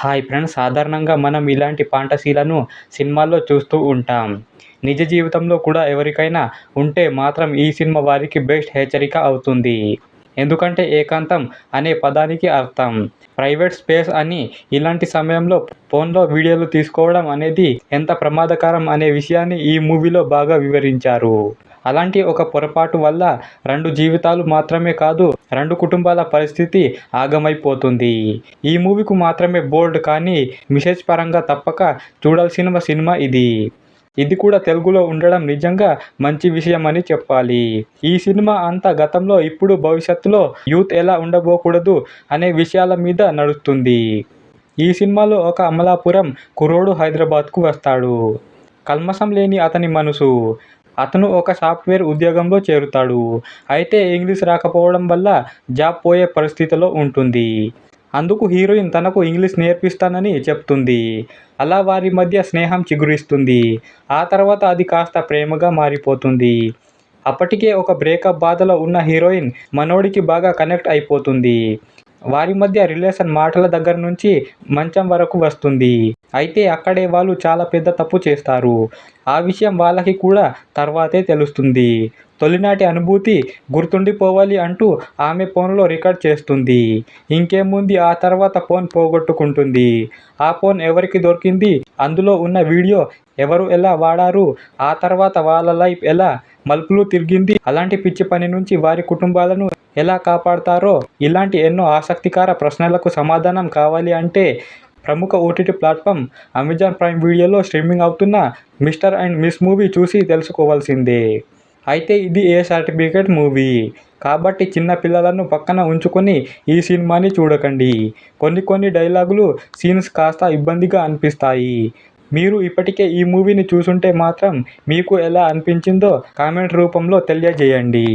Hi friends సాధారణంగా మనం ఇలాంటి ఫాంటసీలను సినిమాల్లో చూస్తూ ఉంటాం. నిజ జీవితంలో కూడా ఎవరికైనా ఉంటే మాత్రం ఈ సినిమా వారికి బెస్ట్ హెచ్చరిక అవుతుంది. ఎందుకంటే ఏకాంతం అనే పదానికి అర్థం. ప్రైవేట్ స్పేస్ అని ఇలాంటి సమయంలో ఫోన్లో వీడియోలు తీసుకోవడం అనేది ఎంత ప్రమాదకరం అనే విషయాన్ని ఈ మూవీలో బాగా వివరించారు. అలాంటి ఒక పొరపాటు వల్ల రెండు జీవితాలు మాత్రమే కాదు రెండు కుటుంబాల పరిస్థితి ఆగమైపోతుంది. ఈ మూవీకు మాత్రమే బోల్డ్ కానీ మెసేజ్ పరంగా తప్పక చూడాల్సిన సినిమా ఇది. ఇది కూడా తెలుగులో ఉండడం నిజంగా మంచి విషయం అని చెప్పాలి. ఈ సినిమా అంతా గతంలో ఇప్పుడు భవిష్యత్తులో యూత్ ఎలా ఉండబోకూడదు అనే విషయాల మీద నడుస్తుంది. ఈ సినిమాలో ఒక అమలాపురం కురోడు హైదరాబాద్కు వస్తాడు. కల్మసం లేని అతని మనసు. అతను ఒక సాఫ్ట్వేర్ ఉద్యోగంలో చేరుతాడు. అయితే ఇంగ్లీష్ రాకపోవడం వల్ల జాబ్ పోయే పరిస్థితిలో ఉంటుంది. అందుకు హీరోయిన్ తనకు ఇంగ్లీష్ నేర్పిస్తానని చెప్తుంది. అలా వారి మధ్య స్నేహం చిగురిస్తుంది. ఆ తర్వాత అది కాస్త ప్రేమగా మారిపోతుంది. అప్పటికే ఒక బ్రేకప్ బాధలో ఉన్న హీరోయిన్ మనోడికి బాగా కనెక్ట్ అయిపోతుంది. వారి మధ్య రిలేషన్ మాటల దగ్గర నుంచి మంచం వరకు వస్తుంది. అయితే అక్కడే వాళ్ళు చాలా పెద్ద తప్పు చేస్తారు. ఆ విషయం వాళ్ళకి కూడా తర్వాతే తెలుస్తుంది. తొలినాటి అనుభూతి గుర్తుండిపోవాలి అంటూ ఆమె ఫోన్లో రికార్డ్ చేస్తుంది. ఇంకేముంది? ఆ తర్వాత ఫోన్ పోగొట్టుకుంటుంది. ఆ ఫోన్ ఎవరికి దొరికింది? అందులో ఉన్న వీడియో ఎవరు ఎలా వాడారు? ఆ తర్వాత వాళ్ళ లైఫ్ ఎలా మలుపులు తిరిగింది? అలాంటి పిచ్చి పని నుంచి వారి కుటుంబాలను ఎలా కాపాడతారో? ఇలాంటి ఎన్నో ఆసక్తికర ప్రశ్నలకు సమాధానం కావాలి అంటే ప్రముఖ ఓటీటీ ప్లాట్ఫామ్ అమెజాన్ ప్రైమ్ వీడియోలో స్ట్రీమింగ్ అవుతున్న మిస్టర్ అండ్ మిస్ మూవీ చూసి తెలుసుకోవాల్సిందే. అయితే ఇది ఏ సర్టిఫికేట్ మూవీ? కాబట్టి చిన్న పిల్లలను పక్కన ఉంచుకొని ఈ సినిమాని చూడకండి. కొన్ని కొన్ని డైలాగులు సీన్స్ కాస్త ఇబ్బందిగా అనిపిస్తాయి. మీరు ఇప్పటికే ఈ మూవీని చూసుంటే మాత్రం మీకు ఎలా అనిపించిందో కామెంట్ రూపంలో తెలియజేయండి.